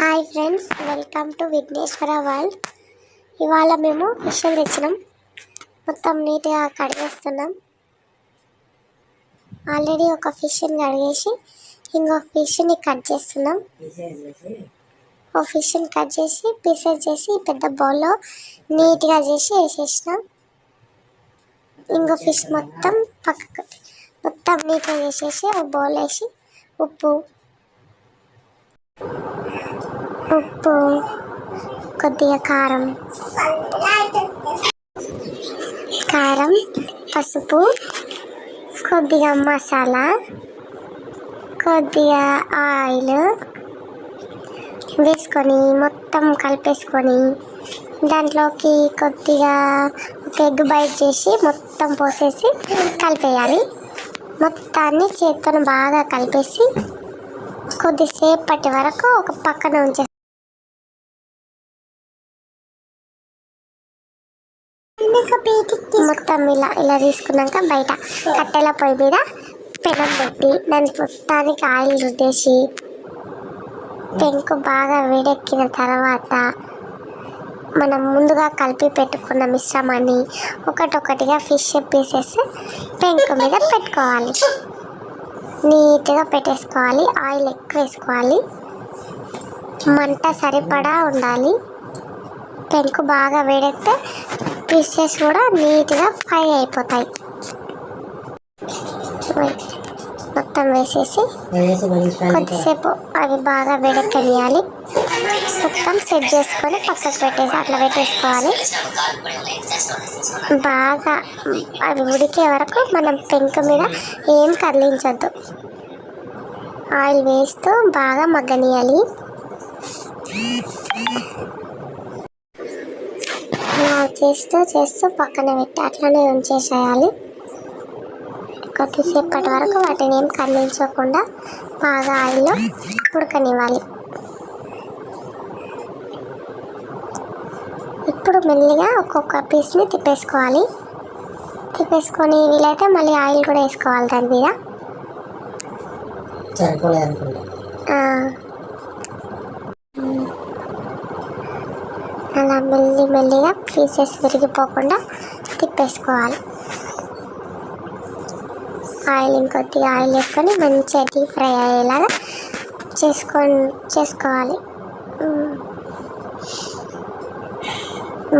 Hi friends welcome to Vighneshwara world. ఇవాళ మేము ఫిష్లు తెచ్చినాం. మొత్తం నీట్గా కడిగేస్తున్నాం. ఆల్రెడీ ఒక ఫిష్ని కడిగేసి ఇంకో ఫిష్ని కట్ చేస్తున్నాం. ఒక ఫిష్ని కట్ చేసి పీసెస్ చేసి పెద్ద బౌల్లో నీట్గా చేసి వేసేసినాం. ఇంకో ఫిష్ మొత్తం పక్కకు మొత్తం నీట్గా చేసేసి ఒక బౌల్ వేసి ఉప్పు ఉప్పు కొద్దిగా కారం. కారం పసుపు కొద్దిగా మసాలా కొద్దిగా ఆయిల్ వేసుకొని మొత్తం కలిపేసుకొని దాంట్లోకి కొద్దిగా ఒక ఎగ్ బైట్ చేసి మొత్తం పోసేసి కలిపేయాలి. మొత్తాన్ని చేతితో బాగా కలిపేసి కొద్దిసేపటి వరకు ఒక పక్కన ఉంచే మొత్తం ఇలా ఇలా తీసుకున్నాక బయట కట్టెల పొయ్యి మీద పెనం పెట్టి దాని మొత్తానికి ఆయిల్ రుద్దేసి పెంకు బాగా వేడెక్కిన తర్వాత మనం ముందుగా కలిపి పెట్టుకున్న మిశ్రమాన్ని ఒకటొకటిగా ఫిష్ పీసెస్ పెంకు మీద పెట్టుకోవాలి. నీట్గా పెట్టేసుకోవాలి ఆయిల్ ఎక్కువ వేసుకోవాలి. మంట సరిపడా ఉండాలి. పెంకు బాగా వేడెక్కితే పీసెస్ కూడా నీట్గా ఫ్రై అయిపోతాయి. మొత్తం వేసేసి కొద్దిసేపు అవి బాగా వేడెక్కనియాలి. మొత్తం సెట్ చేసుకొని పక్కకు పెట్టేసి అట్లా పెట్టేసుకోవాలి. బాగా అవి ఉడికే వరకు మనం పెంకు మీద ఏం కదిలించొద్దు. ఆయిల్ వేస్తూ బాగా మగ్గనియాలి. చేస్తూ చేస్తూ పక్కన పెట్టి అట్లనే ఉంచేసేయాలి. కొద్దిసేపటి వరకు వాటిని ఏం కదిలించకుండా బాగా ఆయిల్లో ఉడకనివ్వాలి. ఇప్పుడు మెల్లిగా ఒక్కొక్క పీస్ని తిప్పేసుకోవాలి. తిప్పేసుకొని వీలైతే మళ్ళీ ఆయిల్ కూడా వేసుకోవాలి దాని మీద. అలా మెల్లి మెల్లిగా పీసెస్ విరిగిపోకుండా తిప్పేసుకోవాలి. ఆయిల్ ఇంకొద్దిగా ఆయిల్ వేసుకొని మంచిగా డీప్ ఫ్రై అయ్యేలాగా చేసుకొని చేసుకోవాలి.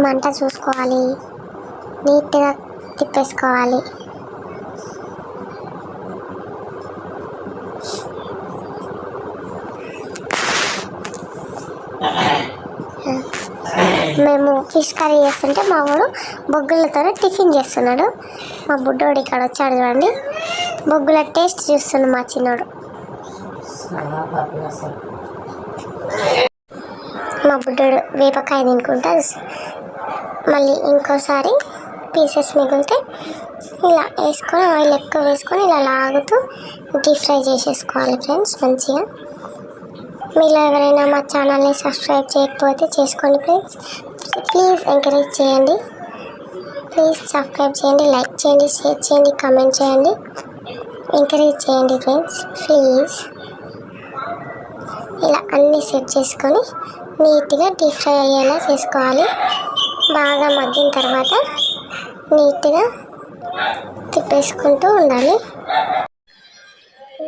మంట చూసుకోవాలి. నీట్గా తిప్పేసుకోవాలి. మేము ఫిష్ కర్రీ చేస్తుంటే మా వాడు బొగ్గులతో టిఫిన్ చేస్తున్నాడు. మా బుడ్డోడు ఇక్కడ వచ్చాడు చూడండి. బొగ్గుల టేస్ట్ చూస్తుంది మా చిన్నోడు. మా బుడ్డోడు వేపకాయ తినుకుంటా మళ్ళీ ఇంకోసారి పీసెస్ మిగిలితే ఇలా వేసుకొని ఆయిల్ ఎక్కువ వేసుకొని ఇలా లాగుతూ డీప్ ఫ్రై చేసేసుకోవాలి ఫ్రెండ్స్ మంచిగా. మీరు ఎవరైనా మా ఛానల్ని సబ్స్క్రైబ్ చేయకపోతే చేసుకోండి ఫ్రెండ్స్. ప్లీజ్ ఎంకరేజ్ చేయండి. ప్లీజ్ సబ్స్క్రైబ్ చేయండి లైక్ చేయండి షేర్ చేయండి కామెంట్ చేయండి. ఎంకరేజ్ చేయండి ఫ్రెండ్స్ ప్లీజ్. ఇలా అన్నీ సెట్ చేసుకొని నీట్గా డీప్ ఫ్రై అయ్యేలా చేసుకోవాలి. బాగా మగ్గిన తర్వాత నీట్గా తిప్పేసుకుంటూ ఉండాలి.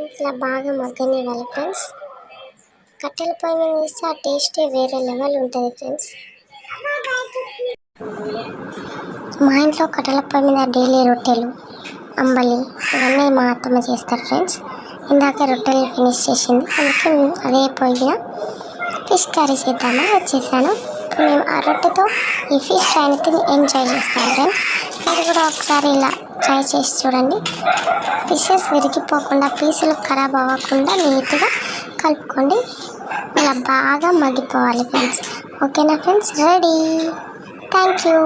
ఇట్లా బాగా మగ్గనివ్వాలి ఫ్రెండ్స్. కట్టెల పొయ్యి మీద వేస్తే ఆ టేస్టే వేరే లెవెల్ ఉంటుంది ఫ్రెండ్స్. మా ఇంట్లో కట్టెల పొయ్యి మీద డైలీ రొట్టెలు అంబలి ఇవన్నీ మా అత్తమ్మ చేస్తారు ఫ్రెండ్స్. ఇందాక రొట్టెలు ఫినిష్ చేసింది. అందుకే మేము అదే పొయ్యి ఫిష్ కర్రీ చేద్దామని వచ్చేసాను. ఇప్పుడు మేము ఆ రొట్టెతో ఈ ఫిష్ ఫ్రైని తిని ఎంజాయ్ చేస్తాం ఫ్రెండ్స్. మీరు కూడా ఒకసారి ఇలా ట్రై చేసి చూడండి. ఫిషెస్ విరిగిపోకుండా పీసులు ఖరాబ్ అవ్వకుండా నీట్గా కలుపుకోండి. ఇలా బాగా మగ్గిపోవాలి ఫ్రెండ్స్ ఓకేనా ఫ్రెండ్స్ రెడీ థ్యాంక్ యూ